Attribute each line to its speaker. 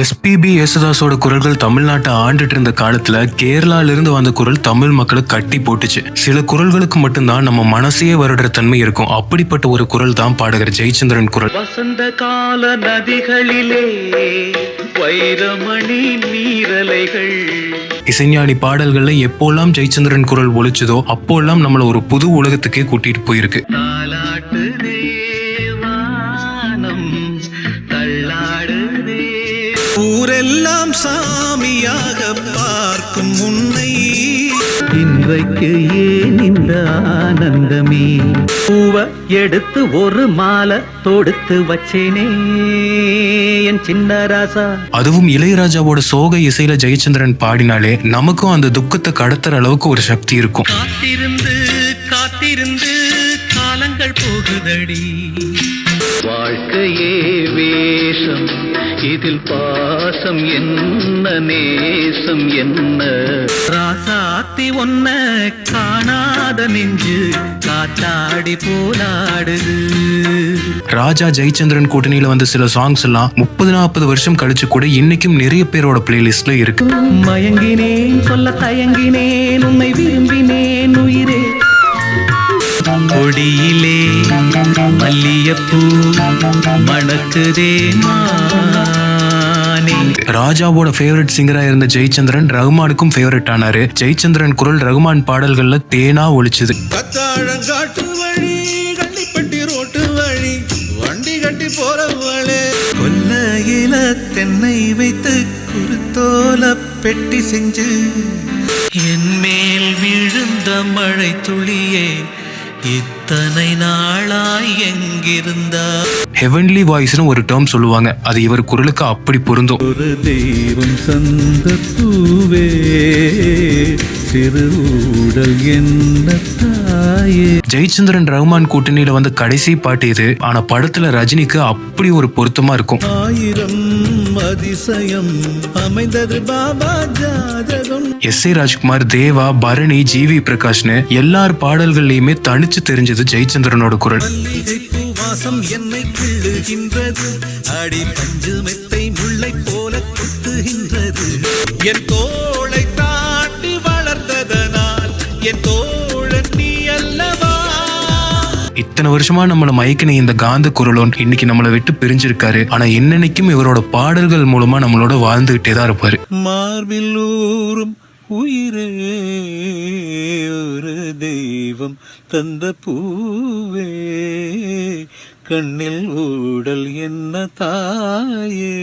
Speaker 1: SPB யேசுதாஸோட குரல்கள் தமிழ்நாட்டை ஆண்டுட்டு இருந்த காலத்துல கேரளால இருந்து வந்த குரல் தமிழ் மக்களை கட்டி போட்டுச்சு. சில குரல்களுக்கு மட்டும்தான் நம்ம மனசையே வருடுற தன்மை இருக்கும். அப்படிப்பட்ட ஒரு குரல் தான் பாடகர் ஜெயச்சந்திரன் குரல்.
Speaker 2: வசந்த கால நதிகளிலே வைரமணி நீரலைகள்.
Speaker 1: இசைஞானி பாடல்கள்ல எப்போல்லாம் ஜெயச்சந்திரன் குரல் ஒலிச்சதோ அப்போல்லாம் நம்மள ஒரு புது உலகத்துக்கே கூட்டிட்டு போயிருக்கு.
Speaker 3: ஊரெல்லாம் சாமியாக பார்க்கும் உன்னை.
Speaker 2: இன்றைக்கு ஏன் இந்த ஆனந்தமே? பூவ எடுத்து ஒரு மாலை தொடுத்து வச்சேனே என் சின்ன ராசா.
Speaker 1: அதுவும் இளையராஜாவோட சோக இசையில ஜெயச்சந்திரன் பாடினாலே நமக்கும் அந்த துக்கத்தை கடத்துற அளவுக்கு ஒரு சக்தி இருக்கும்.
Speaker 2: காத்திருந்து காத்திருந்து காலங்கள் போகுதடி. வாழ்க்கையே வேஷம். இதில் பாசம் என்ன நேசம் என்ன? ராசாத்தி ஒன்ன காணாத நெஞ்சு காத்தாடி போலாடுது.
Speaker 1: ராஜா ஜெயச்சந்திரன் கூட்டணியில வந்த சில சாங்ஸ் எல்லாம் முப்பது நாற்பது வருஷம் கழிச்சு கூட இன்னைக்கும் நிறைய பேரோட பிளேலிஸ்ட்ல இருக்கு.
Speaker 2: மயங்கினேன் சொல்ல தயங்கினேன் உன்னை விரும்பினேன் உயிரே கொடியிலே மல்லியப்பூ மணக்குதே
Speaker 1: ராஜாவோட ஃபேவரட் சிங்கரா இருந்த ஜெயச்சந்திரன் ரகுமானுக்கும் ஃபேவரட் ஆனாரு. ஜெயச்சந்திரன் குரல் ரகுமான் பாடல்கள்ல தேனா ஒழிச்சுது
Speaker 3: கத்தாழங்காட்டு வழி கள்ளிப்பட்டி ரோட்டு வழி வண்டி கட்டி போறவளே. கொல்லையில தென்னை வைத்து குருத்தோல பெட்டி செஞ்சு
Speaker 2: என் மேல் விழுந்த மழை துளியே இத்தனை நாளாய் எங்கிருந்தா
Speaker 1: ஹெவன்லி வாய்ஸ்னு ஒரு டேர்ம் சொல்லுவாங்க. அது இவர் குரலுக்கு அப்படி பொருந்தும்.
Speaker 2: ஒரு தெய்வம் சந்த பூவே சிறு ஊடல் என்ன தாயே?
Speaker 1: ஜெயச்சந்திரன் ரகுமான் கூட்டணியில வந்த கடைசி பாட்டு இது. ஆனா படத்துல ரஜினிக்கு அப்படி ஒரு பொருத்தமா இருக்கும்.
Speaker 3: ஆயிரம் அதிசயம் அமைந்தது பாபா ஜாதகம்.
Speaker 1: S A Rajkumar Deva Bharani GV பிரகாஷ்னு எல்லார் பாடல்கள்லயுமே தனிச்சு தெரிஞ்சது ஜெயச்சந்திரனோட குரல்.
Speaker 3: வாசம் என்னை கிள்ளுகின்றது. அடி பஞ்சு மெத்தை முல்லை போல குத்துகின்றது. என் தோளை என் தோழன் நீ அல்லவா?
Speaker 1: இத்தனை வருஷமா நம்மள மயக்கின இந்த காந்த குரலோன் இன்னைக்கு நம்மளை விட்டு பிரிஞ்சிருக்காரு. ஆனா என்னன்னைக்கும் இவரோட பாடல்கள் மூலமா நம்மளோட வாழ்ந்துகிட்டே தான் இருப்பாரு.
Speaker 3: மார்பில் ஊறும் உயிரே ஒரு தெய்வம் தந்த பூவே. கண்ணில் ஊடல் என்ன தாயே?